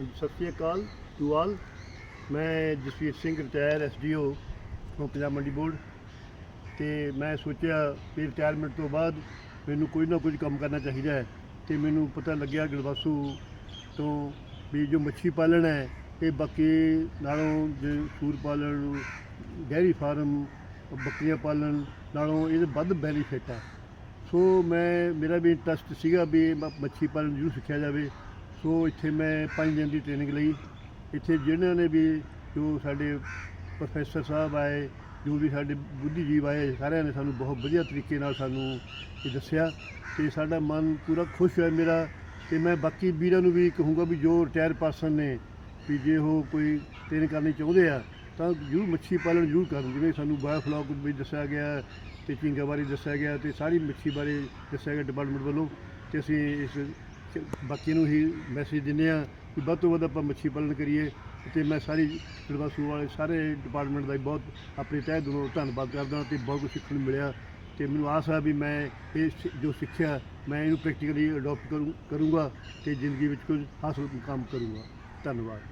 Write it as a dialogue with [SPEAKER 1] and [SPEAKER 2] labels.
[SPEAKER 1] ਸਤਿ ਸ਼੍ਰੀ ਅਕਾਲ to all. ਮੈਂ Jasvir Singh retire SDO ਤੋਂ ਪੰਜਾਬ ਮੰਡੀ ਬੋਰਡ। ਤੇ ਮੈਂ ਸੋਚਿਆ ਕਿ ਰਿਟਾਇਰਮੈਂਟ ਤੋਂ ਬਾਅਦ ਮੈਨੂੰ ਕੋਈ ਨਾ ਕੁਝ ਕੰਮ ਕਰਨਾ ਚਾਹੀਦਾ ਹੈ। ਤੇ ਮੈਨੂੰ ਪਤਾ ਲੱਗਿਆ ਗੜਵਾਸੂ ਤੋਂ ਵੀ ਜੋ ਮੱਛੀ ਪਾਲਣ ਹੈ, ਇਹ ਬਾਕੀ ਨਾਲੋਂ ਜੇ ਸੂਰ ਪਾਲਣ, ਡੈਰੀ ਫਾਰਮ, ਬੱਕਰੀਆਂ ਪਾਲਣ ਨਾਲੋਂ ਇਹਦੇ ਵੱਧ ਬੈਨੀਫਿਟ ਹੈ ਸੋ ਮੈਂ, ਮੇਰਾ ਵੀ ਇੰਟਰਸਟ ਸੀਗਾ ਵੀ ਮ- ਮੱਛੀ ਪਾਲਣ ਜ਼ਰੂਰ ਸਿੱਖਿਆ ਜਾਵੇ। ਸੋ ਇੱਥੇ ਮੈਂ 5 ਦਿਨ ਦੀ ਟ੍ਰੇਨਿੰਗ ਲਈ। ਇੱਥੇ ਜਿਹਨਾਂ ਨੇ ਵੀ ਜੋ ਸਾਡੇ ਪ੍ਰੋਫੈਸਰ ਸਾਹਿਬ ਆਏ, ਜੋ ਵੀ ਸਾਡੇ ਬੁੱਧੀਜੀਵ ਆਏ, ਸਾਰਿਆਂ ਨੇ ਸਾਨੂੰ ਬਹੁਤ ਵਧੀਆ ਤਰੀਕੇ ਨਾਲ ਸਾਨੂੰ ਇਹ ਦੱਸਿਆ ਤੇ ਸਾਡਾ ਮਨ ਪੂਰਾ ਖੁਸ਼ ਹੋਇਆ ਮੇਰਾ ਤੇ ਮੈਂ ਬਾਕੀ ਵੀਰਾਂ ਨੂੰ ਵੀ ਕਹੂੰਗਾ ਵੀ ਜੋ ਰਿਟਾਇਰ ਪਰਸਨ ਨੇ ਵੀ ਜੇ ਉਹ ਕੋਈ ਟ੍ਰੇਨ ਕਰਨੀ ਚਾਹੁੰਦੇ ਆ, ਤਾਂ ਜ਼ਰੂਰ ਮੱਛੀ ਪਾਲਣ ਜ਼ਰੂਰ ਕਰਨ। ਜਿਵੇਂ ਸਾਨੂੰ ਬਾਇਓਫਲੌਕ ਵਿੱਚ ਦੱਸਿਆ ਗਿਆ ਤੇ ਝੀਂਗਾ ਬਾਰੇ ਦੱਸਿਆ ਗਿਆ ਤੇ ਸਾਰੀ ਮੱਛੀ ਬਾਰੇ ਦੱਸਿਆ ਗਿਆ ਡਿਪਾਰਟਮੈਂਟ ਵੱਲੋਂ ਤੇ ਅਸੀਂ ਇਸ ਬਾਕੀ ਨੂੰ ਹੀ ਮੈਸੇਜ ਦਿੰਦੇ ਆ ਕਿ ਵੱਧ ਤੋਂ ਵੱਧ ਆਪਾਂ ਮੱਛੀ ਪਾਲਣ ਕਰੀਏ ਤੇ ਮੈਂ ਸਾਰੀ ਸਿਲਵਾਸੂ ਵਾਲੇ ਸਾਰੇ ਡਿਪਾਰਟਮੈਂਟ ਦਾ ਹੀ ਬਹੁਤ ਆਪਣੇ ਤਹਿ ਦਿਲੋਂ ਧੰਨਵਾਦ ਕਰਦਾ ਤੇ ਬਹੁਤ ਕੁਝ ਸਿੱਖਣ ਨੂੰ ਮਿਲਿਆ ਤੇ ਮੈਨੂੰ ਆਸ ਹੈ ਵੀ ਮੈਂ ਇਹ ਸਿ- ਜੋ ਸਿੱਖਿਆ ਮੈਂ ਇਹਨੂੰ ਪ੍ਰੈਕਟੀਕਲੀ ਅਡਾਪਟ ਕਰੂੰ, ਕਰੂੰਗਾ ਤੇ ਜ਼ਿੰਦਗੀ ਵਿੱਚ ਕੁਝ ਹਾਸਲ ਕੰਮ ਕਰੂੰਗਾ। ਧੰਨਵਾਦ।